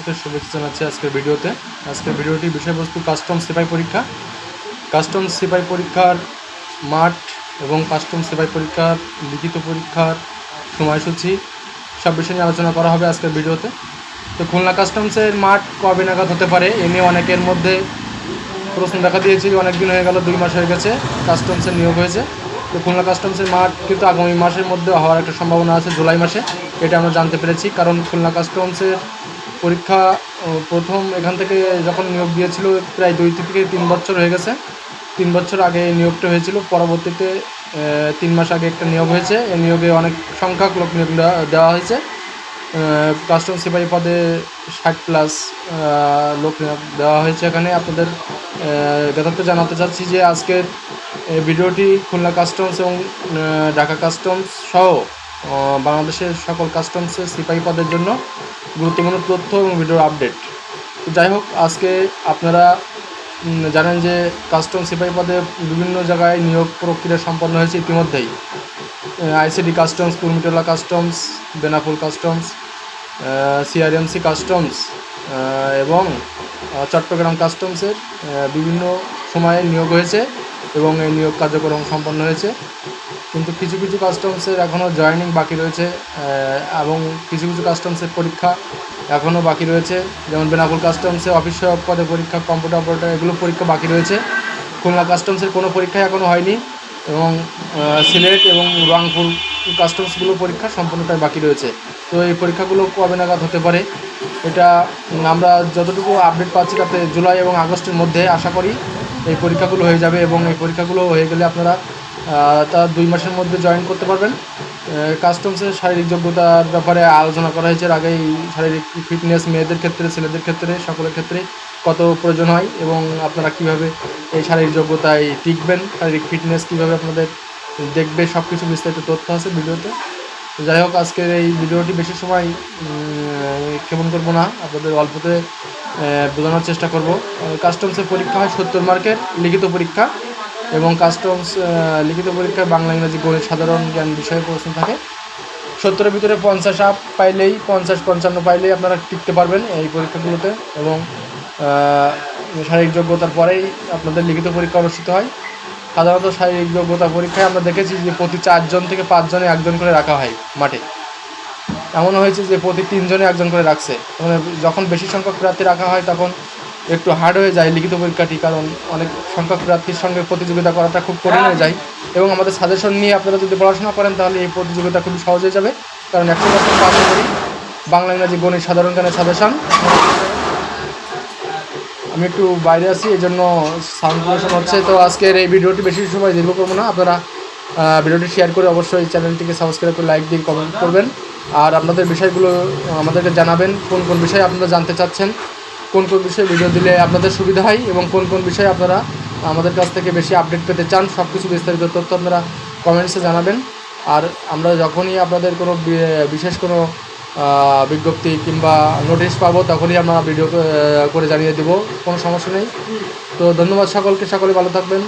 সকলকে শুভেচ্ছা জানাচ্ছি আজকের ভিডিওতে। আজকের ভিডিওটি বিষয়বস্তু কাস্টম সিপাই পরীক্ষা। কাস্টম সিপাই পরীক্ষার মাঠ এবং কাস্টম সিপাই পরীক্ষার লিখিত পরীক্ষার সময়সূচি সব বিষয় নিয়ে আলোচনা করা হবে আজকের ভিডিওতে। তো খুলনা কাস্টমসের মাঠ কবে নাগাদ হতে পারে এ নিয়ে অনেকের মধ্যে প্রশ্ন দেখা দিয়েছে অনেক দিন হয়ে গেল, দুই মাস হয়ে গেছে কাস্টমসের নিয়োগ হয়েছে। তো খুলনা কাস্টমসের মাঠ কিন্তু আগামী মাসের মধ্যে হওয়ার একটা সম্ভাবনা আছে, জুলাই মাসে। এটা আমরা জানতে পেরেছি, কারণ খুলনা কাস্টমসের পরীক্ষা প্রথম এখান থেকে যখন নিয়োগ দিয়েছিল, প্রায় দুই থেকে তিন বছর হয়ে গেছে। তিন বছর আগে নিয়োগটা হয়েছিল, পরবর্তীতে তিন মাস আগে একটা নিয়োগ হয়েছে। এই নিয়োগে অনেক সংখ্যক লোক নিয়োগ দেওয়া- হয়েছে। কাস্টম সিপাহী পদে ষাট প্লাস লোক নিয়োগ দেওয়া হয়েছে এখানে। আপনাদের যথার্থ জানাতে চাচ্ছি যে আজকের ভিডিওটি খুলনা কাস্টমস এবং ঢাকা কাস্টমস সহ বাংলাদেশের সকল কাস্টমসের সিপাহী পদের জন্য গুরুত্বপূর্ণ তথ্য এবং ভিডিওর আপডেট যাই হোক, আজকে আপনারা জানেন যে কাস্টম সিপাহী পদে বিভিন্ন জায়গায় নিয়োগ প্রক্রিয়া সম্পন্ন হয়েছে ইতিমধ্যেই। ICD customs Kurmitola customs Benapole customs CRMC customs এবং চট্টগ্রাম কাস্টমসের বিভিন্ন সময়ে নিয়োগ হয়েছে। এবং এই নিয়োগ কার্যক্রম সম্পন্ন হয়েছে। কিন্তু কিছু কিছু কাস্টমসের এখনও জয়েনিং বাকি রয়েছে এবং কিছু কিছু কাস্টমসের পরীক্ষা এখনও বাকি রয়েছে। যেমন বেনাপুল কাস্টমসে অফিস সহায়ক পদে পরীক্ষা কম্পিউটার অপারেটর এগুলো পরীক্ষা বাকি রয়েছে। খুলনা কাস্টমসের কোনো পরীক্ষা এখনও হয়নি এবং সিলেট এবং রংপুর কাস্টমসগুলো পরীক্ষা সম্পূর্ণটাই বাকি রয়েছে। তো এই পরীক্ষাগুলো কবে নাগাদ হতে পারে, এটা আমরা যতটুকু আপডেট পাচ্ছি তাতে জুলাই এবং আগস্টের মধ্যে আশা করি এই পরীক্ষাগুলো হয়ে যাবে এবং এই পরীক্ষাগুলো হয়ে গেলে আপনারা তা দুই মাসের মধ্যে জয়েন করতে পারবেন। কাস্টমসের শারীরিক যোগ্যতার ব্যাপারে আলোচনা করা হয়েছে আগেই। শারীরিক ফিটনেস মেয়েদের ক্ষেত্রে, ছেলেদের ক্ষেত্রে, সকলের ক্ষেত্রে কত প্রয়োজন হয় এবং আপনারা কীভাবে এই শারীরিক যোগ্যতায় টিকবেন, শারীরিক ফিটনেস কীভাবে আপনাদের দেখবে সব কিছু বিস্তারিত তথ্য আছে ভিডিওতে। যাই হোক, আজকের এই ভিডিওটি বেশি সময় কেমন করব না, আপনাদের অল্পতে বোঝানোর চেষ্টা করব। কাস্টমসের পরীক্ষা হয় সত্তর মার্কের লিখিত পরীক্ষা এবং কাস্টমস লিখিত পরীক্ষায় বাংলা, ইংরাজি, গণিত সাধারণ জ্ঞান বিষয়ে প্রশ্ন থাকে। সত্তরের ভিতরে পঞ্চাশ আপ পাইলেই, পঞ্চাশ, পঞ্চান্ন পাইলেই আপনারা টিকতে পারবেন এই পরীক্ষাগুলোতে এবং শারীরিক যোগ্যতার পরেই আপনাদের লিখিত পরীক্ষা অনুষ্ঠিত হয়। সাধারণত শারীরিক যোগ্যতা পরীক্ষায় আমরা দেখেছি যে প্রতি চারজন থেকে পাঁচজনে একজন করে রাখা হয় মাঠে। এমন হয়েছে যে প্রতি তিনজনে একজন করে রাখছে। মানে যখন বেশি সংখ্যক প্রার্থী রাখা হয় তখন একটু হার্ড হয়ে যায় লিখিত পরীক্ষাটি, কারণ অনেক সংখ্যক প্রার্থীর সঙ্গে প্রতিযোগিতা করাটা খুব কঠিন হয়ে যায়। এবং আমাদের সাজেশন নিয়ে আপনারা যদি পড়াশোনা করেন তাহলে এই প্রতিযোগিতা খুবই সহজ হয়ে যাবে। কারণ একশো পার্সেন্ট পাস করি বাংলা ইংরাজি গণিত সাধারণ জ্ঞানের সাজেশন আমি একটু বাইরে আছি এই জন্য সাউন্ড পলিউশন হচ্ছে। তো আজকের এই ভিডিওটি বেশি সময় দীর্ঘ করব না। আপনারা ভিডিওটি শেয়ার করে অবশ্যই চ্যানেলটিকে সাবস্ক্রাইব করে লাইক দিয়ে কমেন্ট করবেন। আর আপনাদের বিষয়গুলো আমাদেরকে জানাবেন, কোন কোন বিষয়ে আপনারা জানতে চাচ্ছেন, কোন কোন বিষয়ে ভিডিও দিলে আপনাদের সুবিধা হয়, এবং কোন কোন বিষয়ে আপনারা আমাদের কাছ থেকে বেশি আপডেট পেতে চান সব কিছু বিস্তারিত তথ্য আপনারা কমেন্টসে জানাবেন। আর আমরা যখনই আপনাদের কোনো বিশেষ কোনো বিজ্ঞপ্তি কিংবা নোটিশ পাবো, তখনই আমরা ভিডিও করে জানিয়ে দেবো। কোনো সমস্যা নেই। তো ধন্যবাদ সকলকে, সকলে ভালো থাকবেন।